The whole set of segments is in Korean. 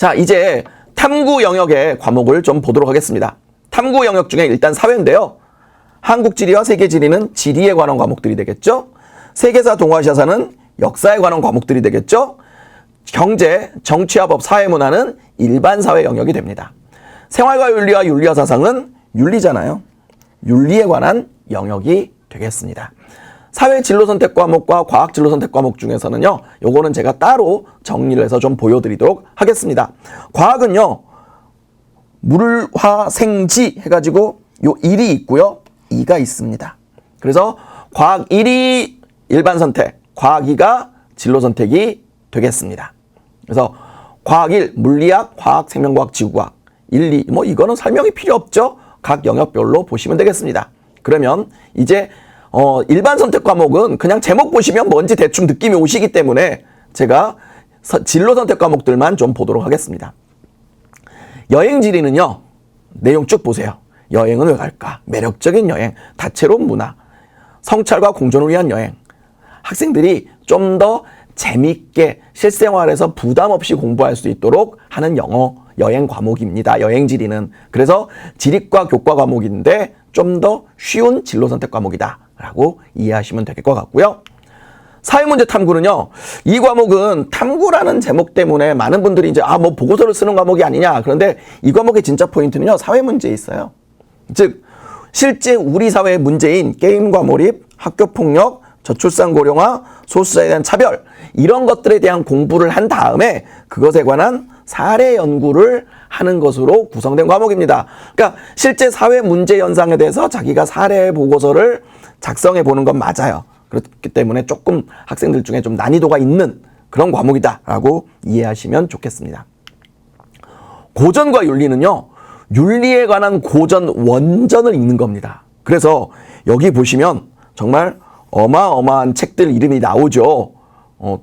자, 이제 탐구 영역의 과목을 좀 보도록 하겠습니다. 탐구 영역 중에 일단 사회인데요. 한국 지리와 세계 지리는 지리에 관한 과목들이 되겠죠. 세계사 동아시아사는 역사에 관한 과목들이 되겠죠. 경제, 정치와 법, 사회 문화는 일반 사회 영역이 됩니다. 생활과 윤리와 윤리와 사상은 윤리잖아요. 윤리에 관한 영역이 되겠습니다. 사회 진로 선택 과목과 과학 진로 선택 과목 중에서는요, 요거는 제가 따로 정리를 해서 좀 보여드리도록 하겠습니다. 과학은요, 물화생지 해가지고 요 1이 있고요, 2가 있습니다. 그래서 과학 1이 일반 선택, 과학 2가 진로 선택이 되겠습니다. 그래서 과학 1, 물리학, 과학, 생명과학, 지구과학 1, 2, 뭐 이거는 설명이 필요 없죠. 각 영역별로 보시면 되겠습니다. 그러면 이제 어, 일반 선택 과목은 그냥 제목 보시면 뭔지 대충 느낌이 오시기 때문에 제가 서- 진로 선택 과목들만 좀 보도록 하겠습니다. 여행 지리는요, 내용 쭉 보세요. 여행은 왜 갈까? 매력적인 여행, 다채로운 문화, 성찰과 공존을 위한 여행. 학생들이 좀 더 재밌게 실생활에서 부담 없이 공부할 수 있도록 하는 영어 여행 과목입니다. 여행 지리는. 그래서 지리과 교과 과목인데 좀 더 쉬운 진로 선택 과목이다 라고 이해하시면 될 것 같고요. 사회문제 탐구는요, 이 과목은 탐구라는 제목 때문에 많은 분들이 이제, 아, 뭐 보고서를 쓰는 과목이 아니냐. 그런데 이 과목의 진짜 포인트는요, 사회문제에 있어요. 즉, 실제 우리 사회의 문제인 게임과 몰입, 학교폭력, 저출산 고령화, 소수자에 대한 차별, 이런 것들에 대한 공부를 한 다음에 그것에 관한 사례 연구를 하는 것으로 구성된 과목입니다. 그러니까 실제 사회 문제 현상에 대해서 자기가 사례 보고서를 작성해 보는 건 맞아요. 그렇기 때문에 조금 학생들 중에 좀 난이도가 있는 그런 과목이다라고 이해하시면 좋겠습니다. 고전과 윤리는요, 윤리에 관한 고전 원전을 읽는 겁니다. 그래서 여기 보시면 정말 어마어마한 책들 이름이 나오죠. 어,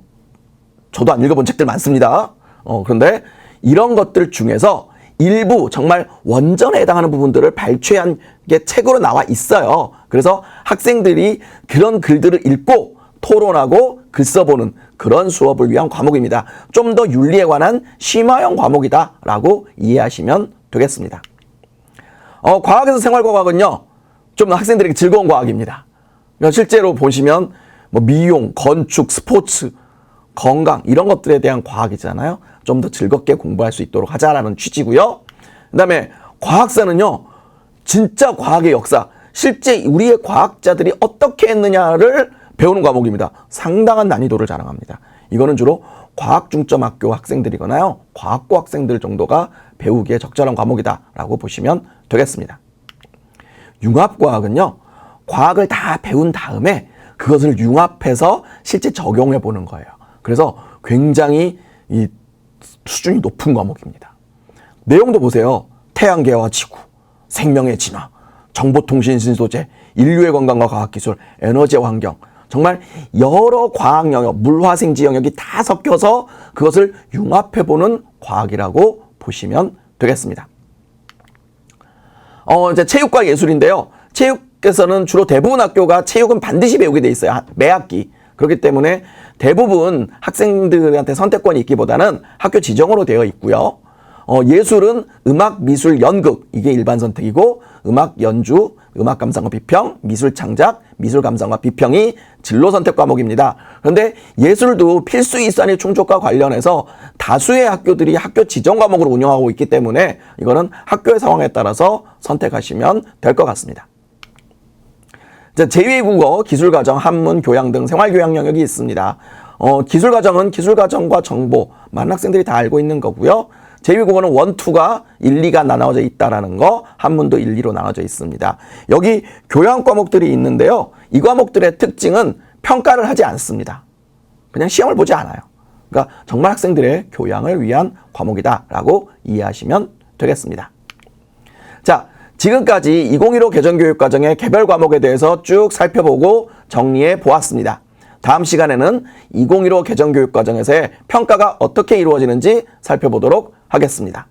저도 안 읽어본 책들 많습니다. 어, 그런데 이런 것들 중에서 일부 정말 원전에 해당하는 부분들을 발췌한 게 책으로 나와 있어요. 그래서 학생들이 그런 글들을 읽고 토론하고 글 써보는 그런 수업을 위한 과목입니다. 좀 더 윤리에 관한 심화형 과목이다라고 이해하시면 되겠습니다. 어, 과학에서 생활과학은요, 좀 학생들에게 즐거운 과학입니다. 그러니까 실제로 보시면 뭐 미용, 건축, 스포츠, 건강 이런 것들에 대한 과학이잖아요. 좀 더 즐겁게 공부할 수 있도록 하자라는 취지고요. 그다음에 과학사는요. 진짜 과학의 역사, 실제 우리의 과학자들이 어떻게 했느냐를 배우는 과목입니다. 상당한 난이도를 자랑합니다. 이거는 주로 과학 중점 학교 학생들이거나요. 과학고 학생들 정도가 배우기에 적절한 과목이다라고 보시면 되겠습니다. 융합과학은요, 과학을 다 배운 다음에 그것을 융합해서 실제 적용해 보는 거예요. 그래서 굉장히 이 수준이 높은 과목입니다. 내용도 보세요. 태양계와 지구, 생명의 진화, 정보통신 신소재, 인류의 건강과 과학기술, 에너지와 환경. 정말 여러 과학 영역, 물화생지 영역이 다 섞여서 그것을 융합해보는 과학이라고 보시면 되겠습니다. 어, 이제 체육과 예술인데요. 체육 에서는 주로 대부분 학교가 체육은 반드시 배우게 돼 있어요. 하- 매 학기. 그렇기 때문에 대부분 학생들한테 선택권이 있기보다는 학교 지정으로 되어 있고요. 어, 예술은 음악, 미술, 연극 이게 일반 선택이고 음악 연주, 음악 감상과 비평, 미술 창작, 미술 감상과 비평이 진로 선택 과목입니다. 그런데 예술도 필수 이산의 충족과 관련해서 다수의 학교들이 학교 지정 과목으로 운영하고 있기 때문에 이거는 학교의 상황에 따라서 선택하시면 될 것 같습니다. 자, 제2외국어, 기술과정, 한문, 교양 등 생활교양 영역이 있습니다. 어, 기술과정은 기술과정과 정보, 많은 학생들이 다 알고 있는 거고요. 제2외국어는 원, 투가 1, 2가 나눠져 있다라는 거, 한문도 1, 2로 나눠져 있습니다. 여기 교양 과목들이 있는데요. 이 과목들의 특징은 평가를 하지 않습니다. 그냥 시험을 보지 않아요. 그러니까 정말 학생들의 교양을 위한 과목이다라고 이해하시면 되겠습니다. 자, 지금까지 2015 개정교육 과정의 개별 과목에 대해서 쭉 살펴보고 정리해 보았습니다. 다음 시간에는 2015 개정교육 과정에서의 평가가 어떻게 이루어지는지 살펴보도록 하겠습니다.